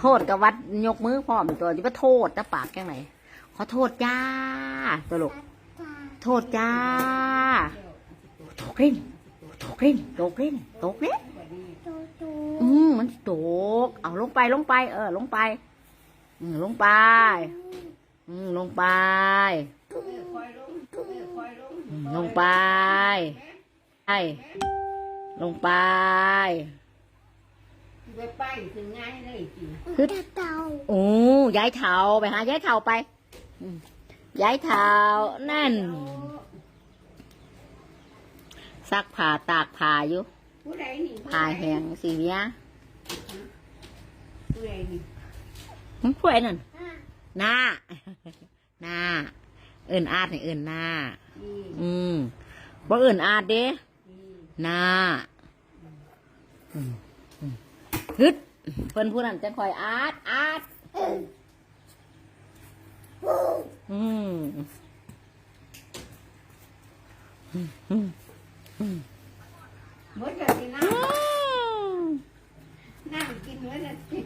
โทษกับวัดยกมือพร้อมตัวที่ว่าโทษจะปากแกงไหนขอโทษจ้าตัวลูกโทษจ้าตกเล่นตกเล่นตกเล่นตกเล่นอืมมันตก เอาลงไปลงไป เออ ลงไป อืมลงไป อืมลงไปอืมลงไปไป ลงไป ไปไปถึงง่ายเลยจริงฮึดโอ้ย้ายเท้าไปหาย้ายเท้าไปอืมย้ายเท้านั่น ซักผ้าตากผ้าอยู่ผู้ใดนี่ผ้าแห้งสีเนี้ยผู้ใดนี่หึผู้ใดนั่นหน้าหน้าเอิ่นอาดให้เอิ่นหน้านี่อืมบ่เอิ่นอาดเด้นี่หน้า อืมอืม ฮึดเพิ่นผู้นั้นจะคอยอาดอาดอืมหมดเลยนี่นะอืมนั่งกินไว้เลยสิ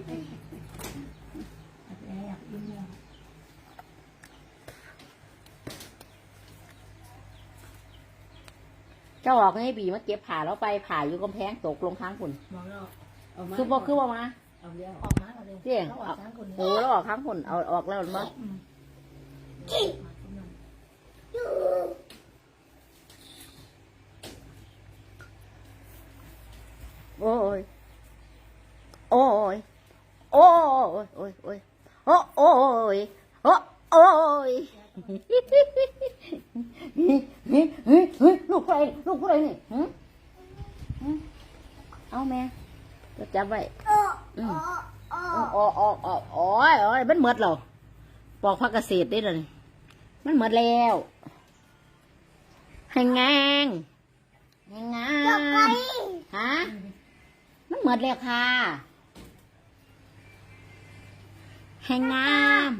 เจ้าออกให้บีมาเก็บผ่าแล้วไปผ่าอยู่กำแพงตกลงข้างคุณบอก เราเอามาคือบอกคือว่ามาเอาเรียวออกมา เอาเร็วเสี่ยงเขาออกช้างคนโอ้แล้วออกข้างคุณเอาออกแล้วมั้งโอ้ยโอ้ยโอ้ยโอ้ยโอ้ยโอ้โอ้ยโอ้โอ้ยเฮ้ยเฮ้ยเฮ้ยเฮ้ยลูกใครลูกใครนี่หึหึเอาแม่ จะจับไว้อืมออกออกออกออกโอ้ยโอ้ยมันหมดแล้วปอกผักเกษตรได้เลยมันหมดแล้วให้งางให้งางฮะมันหมดแล้วค่ะให้งาม